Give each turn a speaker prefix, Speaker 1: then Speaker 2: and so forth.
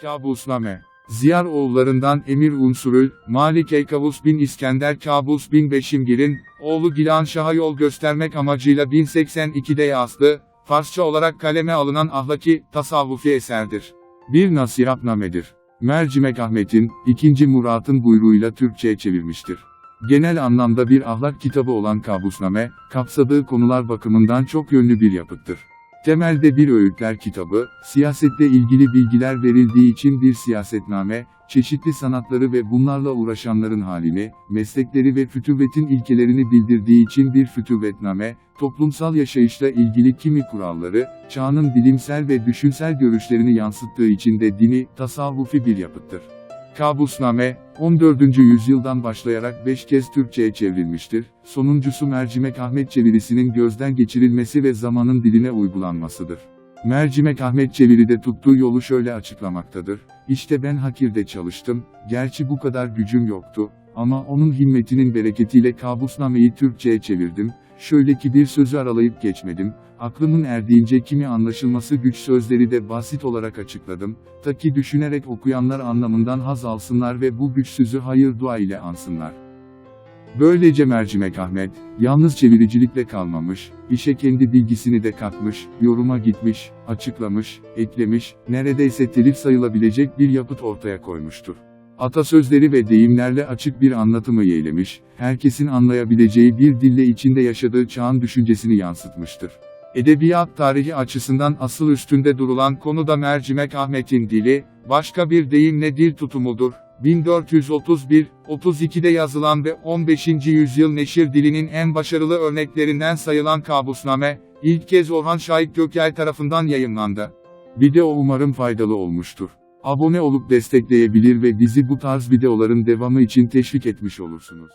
Speaker 1: Kabusname Ziyar oğullarından Emir Unsurül, Malik Eykavus bin İskender Kabus bin Beşimgir'in, oğlu Gilan Şah'a yol göstermek amacıyla 1082'de yazdı, Farsça olarak kaleme alınan ahlaki, tasavvufi eserdir. Bir nasihatnamedir. Mercimek Ahmet'in, 2. Murat'ın buyruğuyla Türkçe'ye çevirmiştir. Genel anlamda bir ahlak kitabı olan Kabusname, kapsadığı konular bakımından çok yönlü bir yapıttır. Temelde bir öğütler kitabı, siyasetle ilgili bilgiler verildiği için bir siyasetname, çeşitli sanatları ve bunlarla uğraşanların halini, meslekleri ve fütüvvetin ilkelerini bildirdiği için bir fütüvvetname, toplumsal yaşayışla ilgili kimi kuralları, çağının bilimsel ve düşünsel görüşlerini yansıttığı için de dini, tasavvufi bir yapıttır. Kabusname, 14. yüzyıldan başlayarak 5 kez Türkçe'ye çevrilmiştir. Sonuncusu Mercimek Ahmet çevirisinin gözden geçirilmesi ve zamanın diline uygulanmasıdır. Mercimek Ahmet çeviride tuttuğu yolu şöyle açıklamaktadır. İşte ben Hakir'de çalıştım, gerçi bu kadar gücüm yoktu, ama onun himmetinin bereketiyle Kabusname'yi Türkçe'ye çevirdim, şöyle ki bir sözü aralayıp geçmedim, aklımın erdiğince kimi anlaşılması güç sözleri de basit olarak açıkladım, ta ki düşünerek okuyanlar anlamından haz alsınlar ve bu güçsüzü hayır dua ile ansınlar. Böylece Mercimek Ahmet, yalnız çeviricilikle kalmamış, işe kendi bilgisini de katmış, yoruma gitmiş, açıklamış, eklemiş, neredeyse telif sayılabilecek bir yapıt ortaya koymuştur. Atasözleri ve deyimlerle açık bir anlatımı yeğlemiş, herkesin anlayabileceği bir dille içinde yaşadığı çağın düşüncesini yansıtmıştır. Edebiyat tarihi açısından asıl üstünde durulan konu da Mercimek Ahmet'in dili, başka bir deyimle dil tutumudur. 1431-32'de yazılan ve 15. yüzyıl neşir dilinin en başarılı örneklerinden sayılan Kabusname, ilk kez Orhan Şahit Gökel tarafından yayınlandı. Video umarım faydalı olmuştur. Abone olup destekleyebilir ve bizi bu tarz videoların devamı için teşvik etmiş olursunuz.